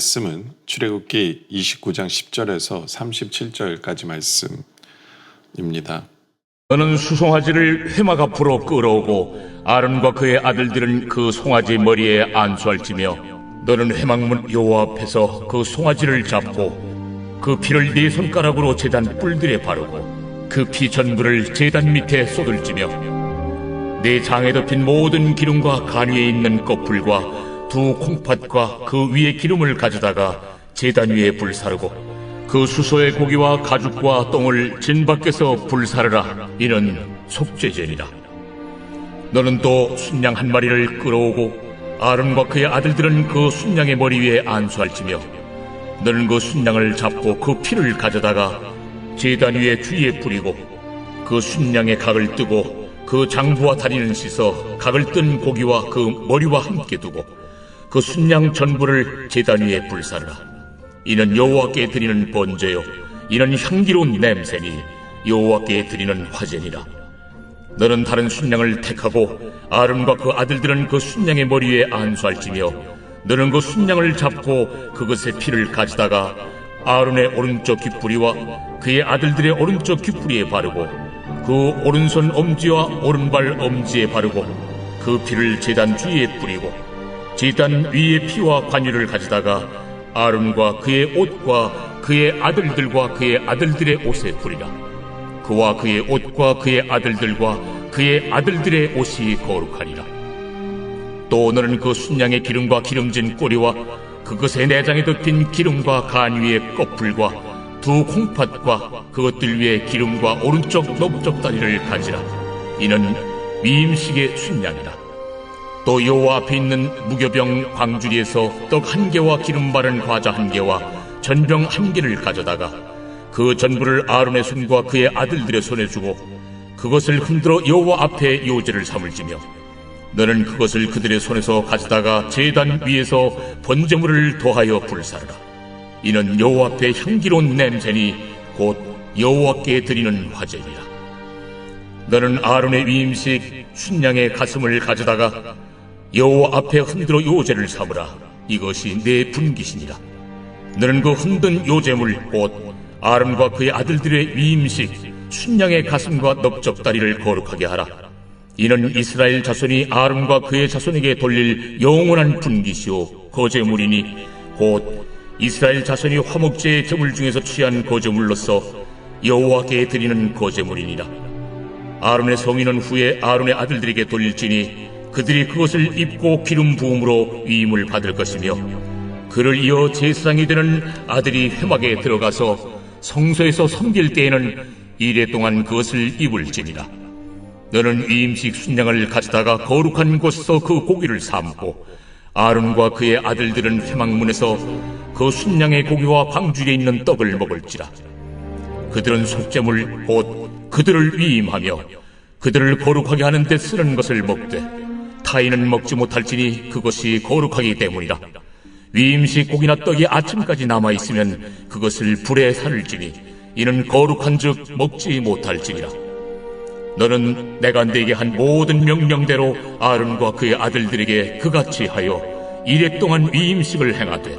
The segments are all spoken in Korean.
말씀은 출애굽기 29장 10절에서 37절까지 말씀입니다. 너는 수송아지를 회막 앞으로 끌어오고 아론과 그의 아들들은 그 송아지 머리에 안수할지며 너는 회막문 여호와 앞에서 그 송아지를 잡고 그 피를 네 손가락으로 제단 뿔들에 바르고 그 피 전부를 제단 밑에 쏟을지며 네 장에 덮인 모든 기름과 간 위에 있는 꺼풀과 두 콩팥과 그 위에 기름을 가져다가 제단 위에 불사르고 그 수소의 고기와 가죽과 똥을 진 밖에서 불사르라. 이는 속죄제니라. 너는 또 순양 한 마리를 끌어오고 아론과 그의 아들들은 그 순양의 머리 위에 안수할지며 너는 그 순양을 잡고 그 피를 가져다가 제단 위에 주위에 뿌리고 그 순양의 각을 뜨고 그 장부와 다리는 씻어 각을 뜬 고기와 그 머리와 함께 두고 그 순양 전부를 제단 위에 불사르라. 이는 여호와께 드리는 번제요 이는 향기로운 냄새니 여호와께 드리는 화제니라. 너는 다른 순양을 택하고 아론과 그 아들들은 그 순양의 머리 위에 안수할지며 너는 그 순양을 잡고 그것의 피를 가지다가 아론의 오른쪽 귓뿌리와 그의 아들들의 오른쪽 귓뿌리에 바르고 그 오른손 엄지와 오른발 엄지에 바르고 그 피를 제단 주위에 뿌리고 제단 위에 피와 관유를 가지다가 아론과 그의 옷과 그의 아들들과 그의 아들들의 옷에 뿌리라. 그와 그의 옷과 그의 아들들과 그의 아들들의 옷이 거룩하리라. 또 너는 그 순양의 기름과 기름진 꼬리와 그것의 내장에 덮인 기름과 간 위의 꺼풀과 두 콩팥과 그것들 위에 기름과 오른쪽 넓적 다리를 가지라. 이는 미임식의 순양이라. 또 여호와 앞에 있는 무교병 광주리에서 떡 한 개와 기름 바른 과자 한 개와 전병 한 개를 가져다가 그 전부를 아론의 손과 그의 아들들의 손에 주고 그것을 흔들어 여호와 앞에 요제를 삼을지며 너는 그것을 그들의 손에서 가져다가 제단 위에서 번제물을 더하여 불사르라. 이는 여호와 앞에 향기로운 냄새니 곧 여호와께 드리는 화제니라. 너는 아론의 위임식 순양의 가슴을 가져다가 여호와 앞에 흔들어 요제를 삼으라. 이것이 내 분기신이라. 너는 그 흔든 요제물 곧 아론과 그의 아들들의 위임식 순양의 가슴과 넓적다리를 거룩하게 하라. 이는 이스라엘 자손이 아론과 그의 자손에게 돌릴 영원한 분기시오 거제물이니 곧 이스라엘 자손이 화목제의 제물 중에서 취한 거제물로서 여호와께 드리는 거제물이니라. 아론의 성인은 후에 아론의 아들들에게 돌릴지니 그들이 그것을 입고 기름 부음으로 위임을 받을 것이며 그를 이어 제사장이 되는 아들이 회막에 들어가서 성소에서 섬길 때에는 이래 동안 그것을 입을지니라. 너는 위임식 순양을 가져다가 거룩한 곳에서 그 고기를 삶고 아론과 그의 아들들은 회막문에서 그 순양의 고기와 방주에 있는 떡을 먹을지라. 그들은 속죄물 곧 그들을 위임하며 그들을 거룩하게 하는 데 쓰는 것을 먹되 타인은 먹지 못할지니 그것이 거룩하기 때문이라 위임식 고기나 떡이 아침까지 남아 있으면 그것을 불에 살을지니 이는 거룩한 즉 먹지 못할지니라 너는 내가 네게 한 모든 명령대로 아론과 그의 아들들에게 그같이 하여 이래 동안 위임식을 행하되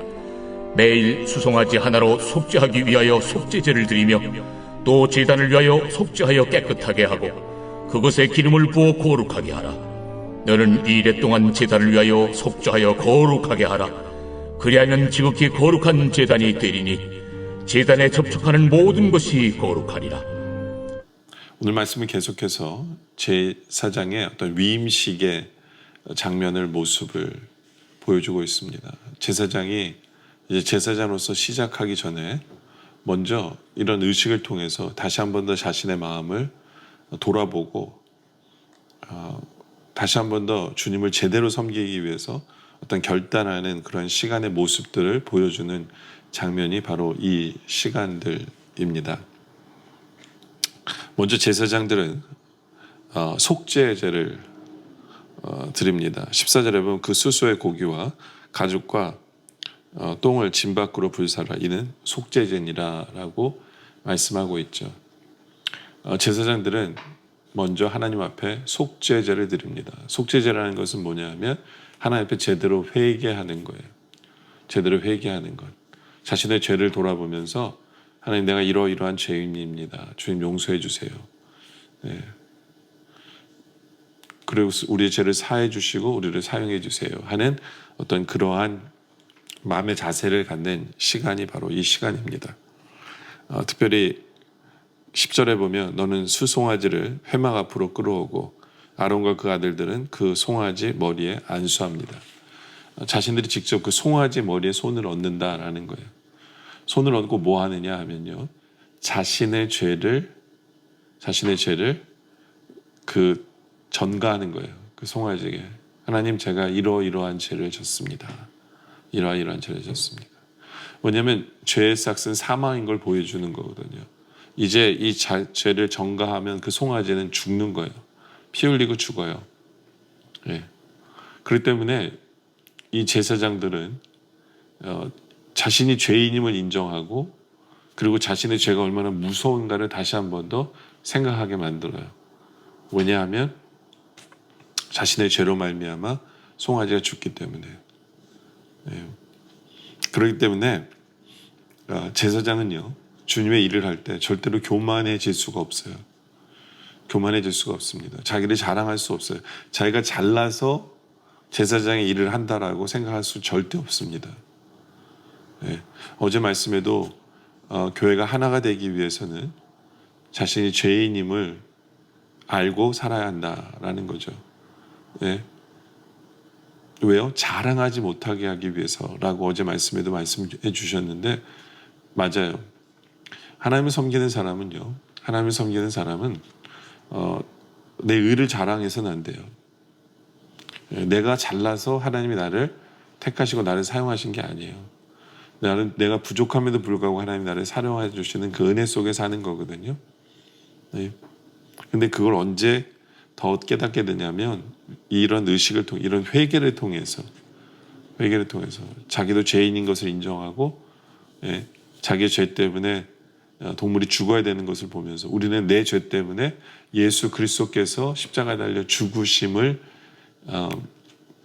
매일 수송아지 하나로 속죄하기 위하여 속죄제를 드리며 또 제단을 위하여 속죄하여 깨끗하게 하고 그것에 기름을 부어 거룩하게 하라. 너는 이래 동안 제단을 위하여 속죄하여 거룩하게 하라. 그리하면 지극히 거룩한 제단이 되리니 제단에 접촉하는 모든 것이 거룩하리라. 오늘 말씀은 계속해서 제사장의 어떤 위임식의 장면을 모습을 보여주고 있습니다. 제사장이 이제 제사장으로서 시작하기 전에 먼저 이런 의식을 통해서 다시 한 번 더 자신의 마음을 돌아보고 어, 다시 한 번 더 주님을 제대로 섬기기 위해서 어떤 결단하는 그런 시간의 모습들을 보여주는 장면이 바로 이 시간들입니다. 먼저 제사장들은 어, 속죄제를 어, 드립니다. 14절에 보면 그 수소의 고기와 가죽과 어, 똥을 진 밖으로 불사라 이는 속죄제니라라고 말씀하고 있죠. 어, 제사장들은 먼저 하나님 앞에 속죄제를 드립니다. 속죄제라는 것은 뭐냐면 하나님 앞에 제대로 회개하는 거예요. 제대로 회개하는 것. 자신의 죄를 돌아보면서 하나님 내가 이러이러한 죄인입니다. 주님 용서해 주세요. 예. 그리고 우리의 죄를 사해 주시고 우리를 사용해 주세요 하는 어떤 그러한 마음의 자세를 갖는 시간이 바로 이 시간입니다. 어, 특별히 10절에 보면 너는 수송아지를 회막 앞으로 끌어오고 아론과 그 아들들은 그 송아지 머리에 안수합니다. 어, 자신들이 직접 그 송아지 머리에 손을 얹는다라는 거예요. 손을 얹고 뭐 하느냐 하면요. 자신의 죄를 자신의 죄를 그 전가하는 거예요. 그 송아지에게 하나님 제가 이러이러한 죄를 졌습니다. 이러이러한 죄를 졌습니다. 뭐냐면 죄의 싹은 사망인 걸 보여주는 거거든요. 이제 이 자, 죄를 전가하면 그 송아지는 죽는 거예요. 피 흘리고 죽어요. 예. 그렇기 때문에 이 제사장들은 어, 자신이 죄인임을 인정하고 그리고 자신의 죄가 얼마나 무서운가를 다시 한 번 더 생각하게 만들어요. 왜냐하면 자신의 죄로 말미암아 송아지가 죽기 때문에. 예. 그렇기 때문에 어, 제사장은요 주님의 일을 할 때 절대로 교만해질 수가 없어요. 교만해질 수가 없습니다. 자기를 자랑할 수 없어요. 자기가 잘나서 제사장의 일을 한다라고 생각할 수 절대 없습니다. 예. 어제 말씀에도 어, 교회가 하나가 되기 위해서는 자신이 죄인임을 알고 살아야 한다라는 거죠. 예. 왜요? 자랑하지 못하게 하기 위해서라고 어제 말씀에도 말씀해 주셨는데 맞아요. 하나님을 섬기는 사람은요. 하나님을 섬기는 사람은 어, 내 의를 자랑해서는 안 돼요. 예, 내가 잘나서 하나님이 나를 택하시고 나를 사용하신 게 아니에요. 나는 내가 부족함에도 불구하고 하나님이 나를 사용해 주시는 그 은혜 속에 사는 거거든요. 네. 근데 그걸 언제 더 깨닫게 되냐면 이런 의식을 통 이런 회개를 통해서 회개를 통해서 자기도 죄인인 것을 인정하고 예, 자기의 죄 때문에 어, 동물이 죽어야 되는 것을 보면서 우리는 내 죄 때문에 예수 그리스도께서 십자가에 달려 죽으심을 어,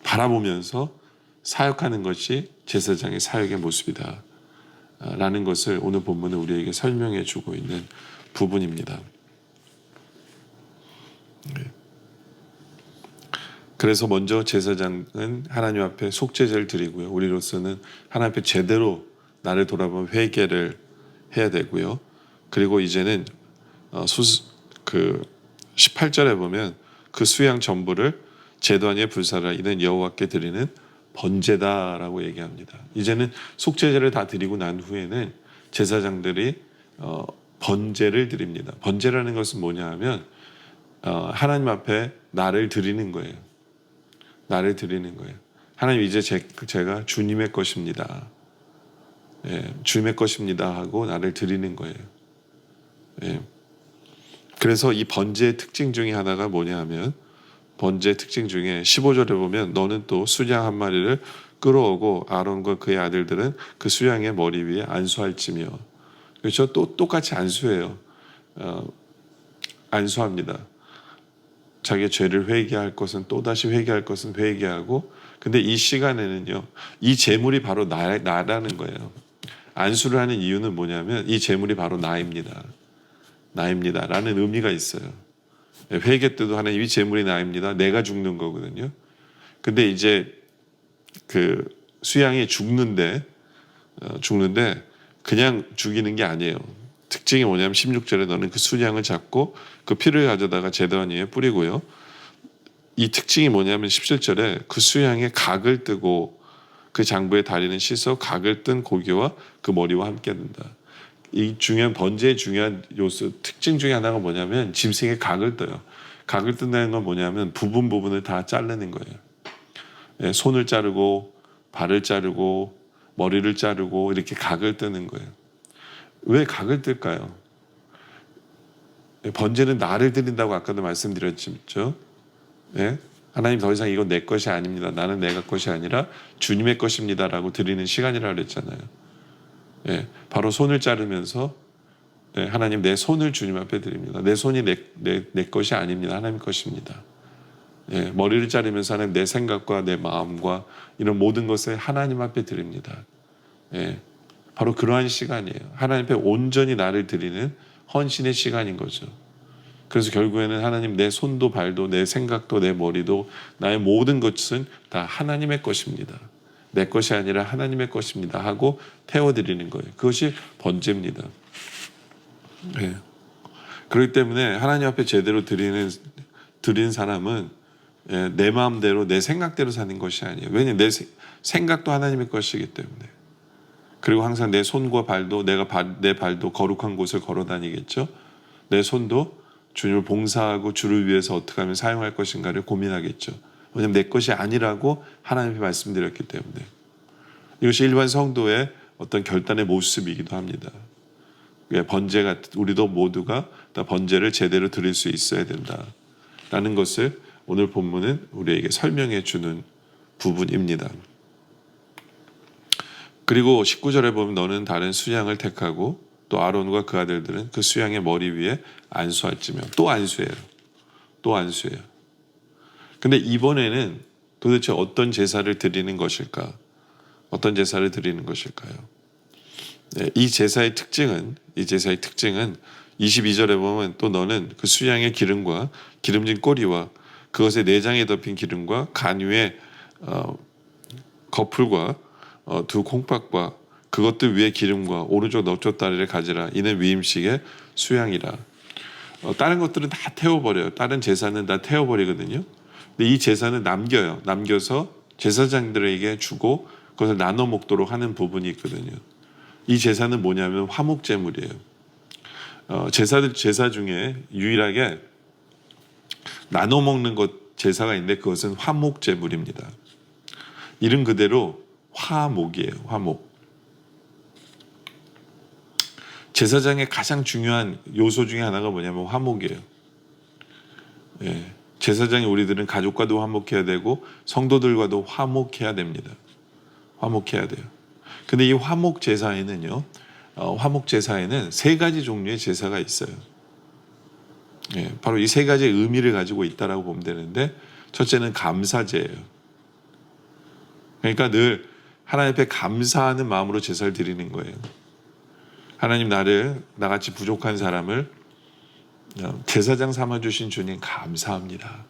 바라보면서 사역하는 것이 제사장의 사역의 모습이다. 아, 라는 것을 오늘 본문은 우리에게 설명해 주고 있는 부분입니다. 네. 그래서 먼저 제사장은 하나님 앞에 속죄제를 드리고요. 우리로서는 하나님 앞에 제대로 나를 돌아보면 회개를 해야 되고요. 그리고 이제는 어, 수, 그 18절에 보면 그 수양 전부를 제도 아니에 불사라 이는 여호와께 드리는 번제다라고 얘기합니다. 이제는 속죄제를 다 드리고 난 후에는 제사장들이 어, 번제를 드립니다. 번제라는 것은 뭐냐 하면 어, 하나님 앞에 나를 드리는 거예요. 나를 드리는 거예요. 하나님 이제 제, 제 가 주님의 것입니다. 예, 주님의 것입니다 하고 나를 드리는 거예요. 예. 그래서 이 번제의 특징 중에 하나가 뭐냐 하면 번제 특징 중에 15절에 보면 너는 또 수양 한 마리를 끌어오고 아론과 그의 아들들은 그 수양의 머리 위에 안수할지며. 그렇죠? 또 똑같이 안수해요. 어, 안수합니다. 자기의 죄를 회개할 것은 또 다시 회개할 것은 회개하고 근데 이 시간에는요 이 재물이 바로 나, 나라는 거예요. 안수를 하는 이유는 뭐냐면 이 재물이 바로 나입니다 나입니다 라는 의미가 있어요 회개 때도 하나님 이 재물이 나입니다. 내가 죽는 거거든요. 근데 이제 그 수양이 죽는데 어, 죽는데 그냥 죽이는 게 아니에요. 특징이 뭐냐면 16절에 너는 그 수양을 잡고 그 피를 가져다가 제단 위에 뿌리고요. 이 특징이 뭐냐면 17절에 그 수양의 각을 뜨고 그 장부의 다리는 씻어 각을 뜬 고기와 그 머리와 함께 든다. 이 중요한 번제의 중요한 요소 특징 중에 하나가 뭐냐면 짐승의 각을 떠요. 각을 뜬다는 건 뭐냐면 부분 부분을 다 자르는 거예요. 예, 손을 자르고 발을 자르고 머리를 자르고 이렇게 각을 뜨는 거예요. 왜 각을 뜰까요? 예, 번제는 나를 드린다고 아까도 말씀드렸죠. 예? 하나님 더 이상 이건 내 것이 아닙니다. 나는 내가 것이 아니라 주님의 것입니다라고 드리는 시간이라 그랬잖아요. 예, 바로 손을 자르면서 예, 하나님 내 손을 주님 앞에 드립니다. 내 손이 내, 내, 내 것이 아닙니다. 하나님 것입니다. 예, 머리를 자르면서 하나님 내 생각과 내 마음과 이런 모든 것을 하나님 앞에 드립니다. 예, 바로 그러한 시간이에요. 하나님 앞에 온전히 나를 드리는 헌신의 시간인 거죠. 그래서 결국에는 하나님 내 손도 발도 내 생각도 내 머리도 나의 모든 것은 다 하나님의 것입니다. 내 것이 아니라 하나님의 것입니다 하고 태워드리는 거예요. 그것이 번제입니다. 예. 그렇기 때문에 하나님 앞에 제대로 드리는 드린 사람은 예, 내 마음대로 내 생각대로 사는 것이 아니에요. 왜냐 내 세- 생각도 하나님의 것이기 때문에. 그리고 항상 내 손과 발도 내가 발, 내 발도 거룩한 곳을 걸어 다니겠죠. 내 손도 주님을 봉사하고 주를 위해서 어떻게 하면 사용할 것인가를 고민하겠죠. 왜냐하면 내 것이 아니라고 하나님이 말씀드렸기 때문에 이것이 일반 성도의 어떤 결단의 모습이기도 합니다. 예, 번제가 우리도 모두가 다 번제를 제대로 드릴 수 있어야 된다라는 것을 오늘 본문은 우리에게 설명해 주는 부분입니다. 그리고 19절에 보면 너는 다른 수양을 택하고 또 아론과 그 아들들은 그 수양의 머리 위에 안수할지며 또 안수해요. 또 안수해요. 근데 이번에는 도대체 어떤 제사를 드리는 것일까? 어떤 제사를 드리는 것일까요? 네, 이 제사의 특징은 이 제사의 특징은 22절에 보면 또 너는 그 수양의 기름과 기름진 꼬리와 그것의 내장에 덮인 기름과 간 위에 어, 거풀과 어, 두 콩팥과 그것들 위에 기름과 오른쪽 너쪽 다리를 가지라 이는 위임식의 수양이라 어, 다른 것들은 다 태워버려요 다른 제사는 다 태워버리거든요 근데 이 제사는 남겨요 남겨서 제사장들에게 주고 그것을 나눠 먹도록 하는 부분이 있거든요 이 제사는 뭐냐면 화목 제물이에요 어, 제사들 제사 중에 유일하게 나눠 먹는 것 제사가 있는데 그것은 화목 제물입니다. 이름 그대로 화목이에요. 화목. 제사장의 가장 중요한 요소 중에 하나가 뭐냐면 화목이에요. 예. 제사장이 우리들은 가족과도 화목해야 되고 성도들과도 화목해야 됩니다. 화목해야 돼요. 근데 이 화목 제사에는요, 어, 화목 제사에는 세 가지 종류의 제사가 있어요. 예, 바로 이 세 가지의 의미를 가지고 있다라고 보면 되는데 첫째는 감사제예요. 그러니까 늘 하나님 앞에 감사하는 마음으로 제사를 드리는 거예요. 하나님 나를 나같이 부족한 사람을 어, 제사장 삼아 주신 주님 감사합니다.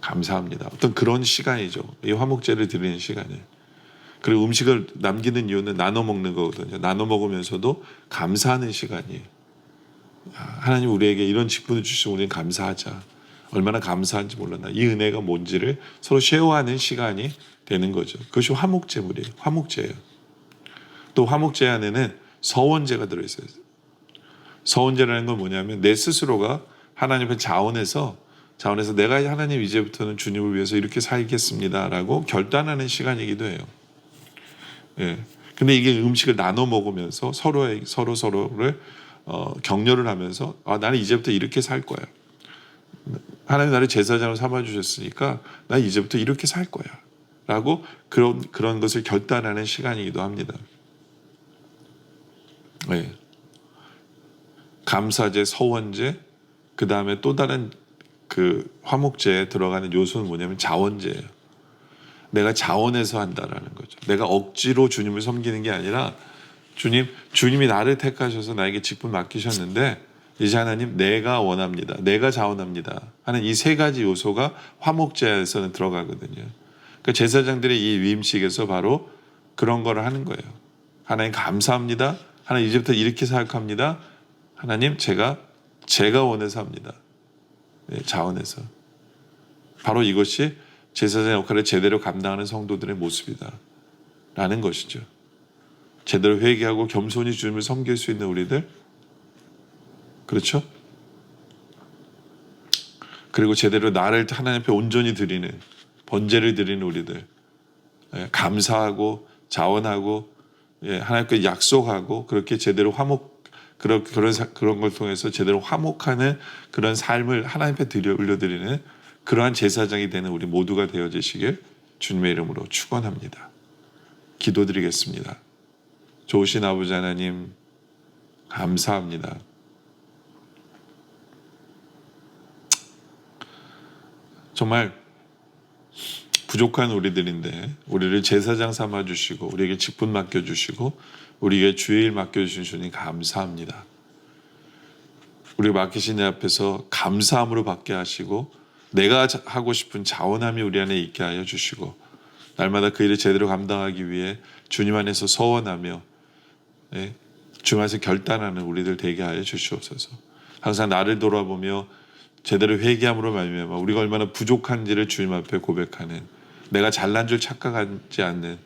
감사합니다. 어떤 그런 시간이죠. 이 화목제를 드리는 시간에. 그리고 음식을 남기는 이유는 나눠 먹는 거거든요. 나눠 먹으면서도 감사하는 시간이에요. 하나님 우리에게 이런 직분을 주시고 우리는 감사하자. 얼마나 감사한지 몰랐나. 이 은혜가 뭔지를 서로 쉐어하는 시간이 되는 거죠. 그것이 화목제물이에요. 화목제예요. 또 화목제 안에는 서원제가 들어있어요. 서원제라는 건 뭐냐면 내 스스로가 하나님 앞에 자원해서 자원해서 내가 하나님 이제부터는 주님을 위해서 이렇게 살겠습니다라고 결단하는 시간이기도 해요. 예. 근데 이게 음식을 나눠 먹으면서 서로의 서로 서로를 어, 격려를 하면서 아, 나는 이제부터 이렇게 살 거야. 하나님 나를 제사장으로 삼아 주셨으니까 나 이제부터 이렇게 살 거야. 라고 그런 그런 것을 결단하는 시간이기도 합니다. 네. 감사제, 서원제, 그 다음에 또 다른 그 화목제에 들어가는 요소는 뭐냐면 자원제예요. 내가 자원해서 한다라는 거죠. 내가 억지로 주님을 섬기는 게 아니라 주님, 주님이 나를 택하셔서 나에게 직분 맡기셨는데 이제 하나님 내가 원합니다. 내가 자원합니다. 하는 이 세 가지 요소가 화목제에서는 들어가거든요. 그러니까 제사장들의 이 위임식에서 바로 그런 거를 하는 거예요. 하나님 감사합니다. 하나님 이제부터 이렇게 생각합니다. 하나님 제가 제가 원해서 합니다. 네, 자원해서. 바로 이것이 제사장 역할을 제대로 감당하는 성도들의 모습이다. 라는 것이죠. 제대로 회개하고 겸손히 주님을 섬길 수 있는 우리들. 그렇죠? 그리고 제대로 나를 하나님 앞에 온전히 드리는 번제를 드리는 우리들. 예, 감사하고 자원하고 예, 하나님께 약속하고 그렇게 제대로 화목 그런 그런 사- 그런 걸 통해서 제대로 화목하는 그런 삶을 하나님 앞에 드려 올려드리는 그러한 제사장이 되는 우리 모두가 되어지시길 주님의 이름으로 축원합니다. 기도드리겠습니다. 좋으신 아버지 하나님 감사합니다. 정말 부족한 우리들인데 우리를 제사장 삼아 주시고 우리에게 직분 맡겨 주시고 우리에게 주일 맡겨 주신 주님 감사합니다. 우리 맡기신 내 앞에서 감사함으로 받게 하시고 내가 자- 하고 싶은 자원함이 우리 안에 있게 하여 주시고 날마다 그 일을 제대로 감당하기 위해 주님 안에서 서원하며 예, 주님 안에서 결단하는 우리들 되게 하여 주시옵소서. 항상 나를 돌아보며 제대로 회개함으로 말미암아 우리가 얼마나 부족한지를 주님 앞에 고백하는 내가 잘난 줄 착각하지 않는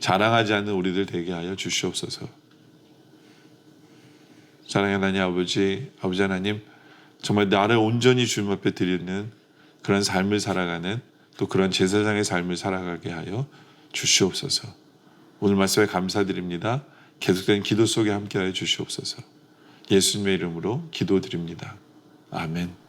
자랑하지 않는 우리들 되게 하여 주시옵소서. 사랑의 하나님 아버지 아버지 하나님 정말 나를 온전히 주님 앞에 드리는 그런 삶을 살아가는 또 그런 제사장의 삶을 살아가게 하여 주시옵소서. 오늘 말씀에 감사드립니다. 계속된 기도 속에 함께하여 주시옵소서. 예수님의 이름으로 기도드립니다. 아멘.